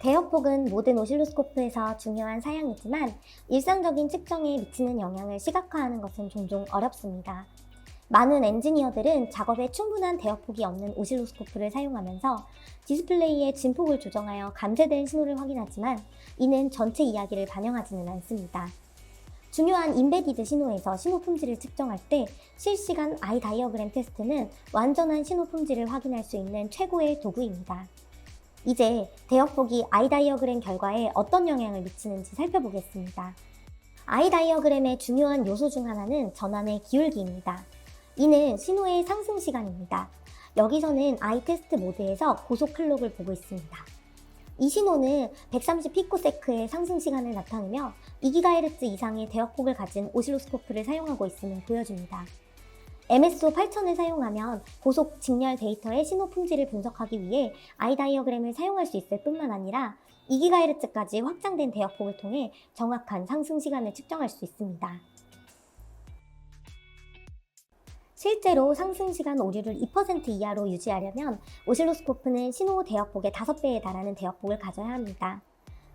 대역폭은 모든 오실로스코프에서 중요한 사양이지만 일상적인 측정에 미치는 영향을 시각화하는 것은 종종 어렵습니다. 많은 엔지니어들은 작업에 충분한 대역폭이 없는 오실로스코프를 사용하면서 디스플레이의 진폭을 조정하여 감쇄된 신호를 확인하지만 이는 전체 이야기를 반영하지는 않습니다. 중요한 인베디드 신호에서 신호 품질을 측정할 때 실시간 아이 다이어그램 테스트는 완전한 신호 품질을 확인할 수 있는 최고의 도구입니다. 이제 대역폭이 아이 다이어그램 결과에 어떤 영향을 미치는지 살펴보겠습니다. 아이 다이어그램의 중요한 요소 중 하나는 전환의 기울기입니다. 이는 신호의 상승 시간입니다. 여기서는 아이 테스트 모드에서 고속 클록을 보고 있습니다. 이 신호는 130 피코세크의 상승 시간을 나타내며 2GHz 이상의 대역폭을 가진 오실로스코프를 사용하고 있음을 보여줍니다. MSO 8000을 사용하면 고속 직렬 데이터의 신호 품질을 분석하기 위해 아이 다이어그램을 사용할 수 있을 뿐만 아니라 2GHz까지 확장된 대역폭을 통해 정확한 상승 시간을 측정할 수 있습니다. 실제로 상승 시간 오류를 2% 이하로 유지하려면 오실로스코프는 신호 대역폭의 5배에 달하는 대역폭을 가져야 합니다.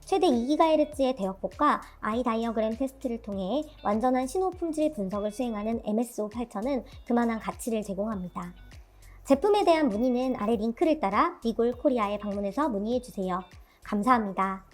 최대 2GHz의 대역폭과 아이 다이어그램 테스트를 통해 완전한 신호 품질 분석을 수행하는 MSO 8000은 그만한 가치를 제공합니다. 제품에 대한 문의는 아래 링크를 따라 리골 코리아에 방문해서 문의해 주세요. 감사합니다.